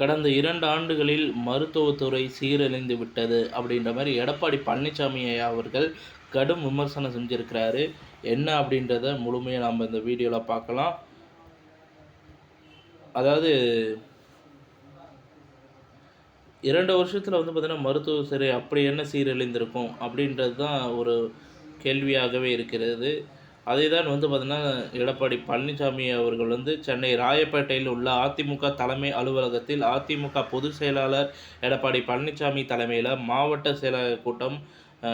கடந்த இரண்டு ஆண்டுகளில் மருத்துவத்துறை சீரழிந்து விட்டது அப்படின்ற மாதிரி எடப்பாடி பழனிசாமி ஐயா அவர்கள் கடும் விமர்சனம் செஞ்சுருக்கிறாரு. என்ன அப்படின்றத முழுமையாக நாம் இந்த வீடியோவில் பார்க்கலாம். அதாவது இரண்டு வருஷத்தில் வந்து பார்த்திங்கன்னா மருத்துவ சிறை அப்படி என்ன சீரழிந்திருக்கும் அப்படின்றது தான் ஒரு கேள்வியாகவே இருக்கிறது. அதை தான் வந்து பார்த்திங்கன்னா எடப்பாடி பழனிசாமி அவர்கள் வந்து சென்னை ராயப்பேட்டையில் உள்ள அதிமுக தலைமை அலுவலகத்தில் அதிமுக பொதுச் செயலாளர் எடப்பாடி பழனிசாமி தலைமையில் மாவட்ட செயலாளர் கூட்டம்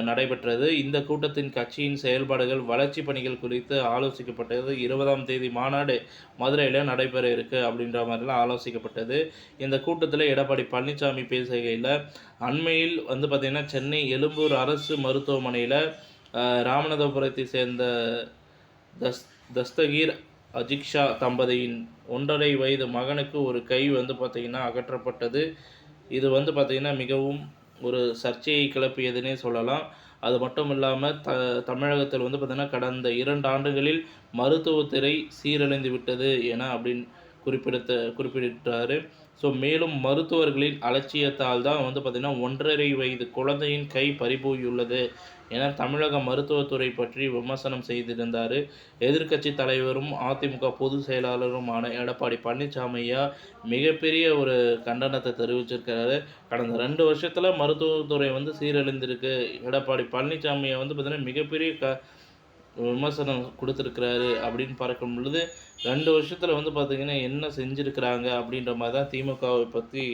நடைபெற்றது. இந்த கூட்டத்தின் கட்சியின் செயல்பாடுகள் வளர்ச்சி பணிகள் குறித்து ஆலோசிக்கப்பட்டது. இருபதாம் தேதி மாநாடு மதுரையில் நடைபெற இருக்குது அப்படின்ற மாதிரிலாம் ஆலோசிக்கப்பட்டது. இந்த கூட்டத்தில் எடப்பாடி பழனிசாமி பேசுகையில் அண்மையில் வந்து பார்த்திங்கன்னா சென்னை எழும்பூர் அரசு மருத்துவமனையில் ராமநாதபுரத்தை சேர்ந்த தஸ் தஸ்தகீர் அஜிக்ஷா தம்பதியின் ஒன்றரை வயது மகனுக்கு ஒரு கை வந்து பார்த்திங்கன்னா அகற்றப்பட்டது. இது வந்து பார்த்திங்கன்னா மிகவும் ஒரு சர்ச்சையை கிளப்பியதுன்னே சொல்லலாம். அது மட்டும் இல்லாமல் த தமிழகத்தில் வந்து பார்த்திங்கன்னா கடந்த இரண்டு ஆண்டுகளில் மருத்துவத்துறை சீரழிந்து விட்டது என அப்படின்னு குறிப்பிடத்த குறிப்பிட்டார் ஸோ மேலும் மருத்துவர்களின் அலட்சியத்தால் தான் வந்து பார்த்திங்கன்னா ஒன்றரை வயது குழந்தையின் கை பறிபோயுள்ளது என தமிழக மருத்துவத்துறை பற்றி விமர்சனம் செய்திருந்தார். எதிர்க்கட்சி தலைவரும் அதிமுக பொதுச் செயலாளருமான எடப்பாடி பழனிசாமியா மிகப்பெரிய ஒரு கண்டனத்தை தெரிவிச்சிருக்கிறாரு. கடந்த ரெண்டு வருஷத்தில் மருத்துவத்துறை வந்து சீரழிந்திருக்கு. எடப்பாடி பழனிசாமியை வந்து பார்த்திங்கன்னா மிகப்பெரிய க விமர்சனம் கொடுத்துருக்குறாரு அப்படின்னு பார்க்கும் பொழுது ரெண்டு வருஷத்தில் வந்து பார்த்திங்கன்னா என்ன செஞ்சுருக்கிறாங்க அப்படின்ற மாதிரி தான் திமுகவை பற்றி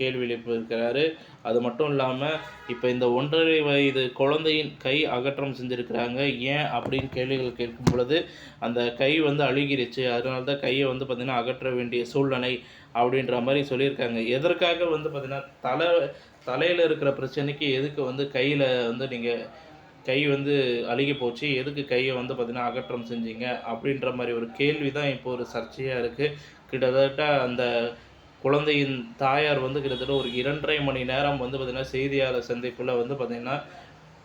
கேள்வி எழுப்பியிருக்கிறாரு. அது மட்டும் இல்லாமல் இப்போ இந்த ஒன்றரை வயது குழந்தையின் கை அகற்றம் செஞ்சுருக்கிறாங்க. ஏன் அப்படின்னு கேள்விகள் கேட்கும் பொழுது அந்த கை வந்து அழுகிருச்சு. அதனால தான் கையை வந்து பார்த்திங்கன்னா அகற்ற வேண்டிய சூழ்நிலை அப்படின்ற மாதிரி சொல்லியிருக்காங்க. எதற்காக வந்து பார்த்திங்கன்னா தலை தலையில் இருக்கிற பிரச்சனைக்கு எதுக்கு வந்து கையில் வந்து நீங்கள் கை வந்து அழுகி போச்சு. எதுக்கு கையை வந்து பார்த்திங்கன்னா அகற்றம் செஞ்சீங்க? அப்படின்ற மாதிரி ஒரு கேள்வி தான் இப்போ ஒரு சர்ச்சையாக இருக்குது கிட்டத்தட்ட அந்த குழந்தையின் தாயார் வந்து கிட்டத்தட்ட ஒரு இரண்டரை மணி நேரம் வந்து பார்த்திங்கன்னா செய்தியாளர் சந்திப்பில் வந்து பார்த்திங்கன்னா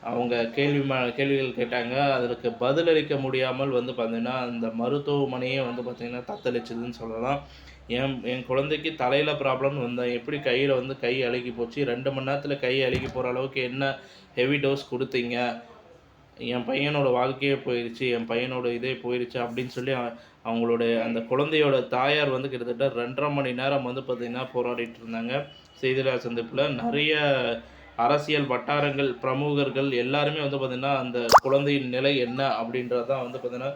அவங்க கேள்வி கேள்விகள் கேட்டாங்க. அதற்கு பதிலளிக்க முடியாமல் வந்து பார்த்திங்கன்னா அந்த மருத்துவமனையே வந்து பார்த்திங்கன்னா தத்தளிச்சதுன்னு சொல்லலாம். என் என் குழந்தைக்கு தலையில் ப்ராப்ளம் வந்தேன் எப்படி கையில் வந்து கை அழுகி போச்சு? ரெண்டு மணி நேரத்தில் கை அழுகி போகிற அளவுக்கு என்ன ஹெவி டோஸ் கொடுத்தீங்க? என் பையனோட வாழ்க்கையே போயிடுச்சு என் பையனோட இதே போயிடுச்சு அப்படின்னு சொல்லி அவங்களுடைய அந்த குழந்தையோட தாயார் வந்து கிட்டத்தட்ட ரெண்டரை மணி நேரம் வந்து பார்த்திங்கன்னா போராடிட்டு இருந்தாங்க. செய்தியாளர் சந்திப்பில் நிறைய அரசியல் வட்டாரங்கள் பிரமுகர்கள் எல்லாருமே வந்து பார்த்திங்கன்னா அந்த குழந்தையின் நிலை என்ன அப்படின்றதான் வந்து பார்த்திங்கன்னா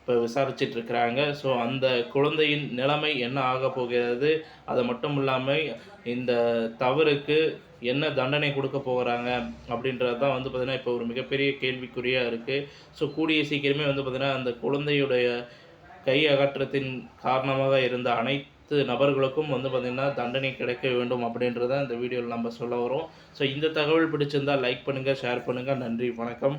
இப்போ விசாரிச்சுட்டு இருக்கிறாங்க. ஸோ அந்த குழந்தையின் நிலைமை என்ன ஆக போகிறது? அது மட்டும் இல்லாமல் இந்த தவறுக்கு என்ன தண்டனை கொடுக்க போகிறாங்க அப்படின்றது தான் வந்து பார்த்திங்கன்னா இப்போ ஒரு மிகப்பெரிய கேள்விக்குறியாக இருக்குது ஸோ கூடிய சீக்கிரமே வந்து பார்த்திங்கன்னா அந்த குழந்தையுடைய கை அகற்றத்தின் காரணமாக இருந்த அனைத்து நபர்களுக்கும் வந்து பார்த்திங்கன்னா தண்டனை கிடைக்க வேண்டும் அப்படின்றத இந்த வீடியோவில் நம்ம சொல்ல வரோம். ஸோ இந்த தகவல் பிடிச்சிருந்தால் லைக் பண்ணுங்கள் ஷேர் பண்ணுங்கள் நன்றி வணக்கம்.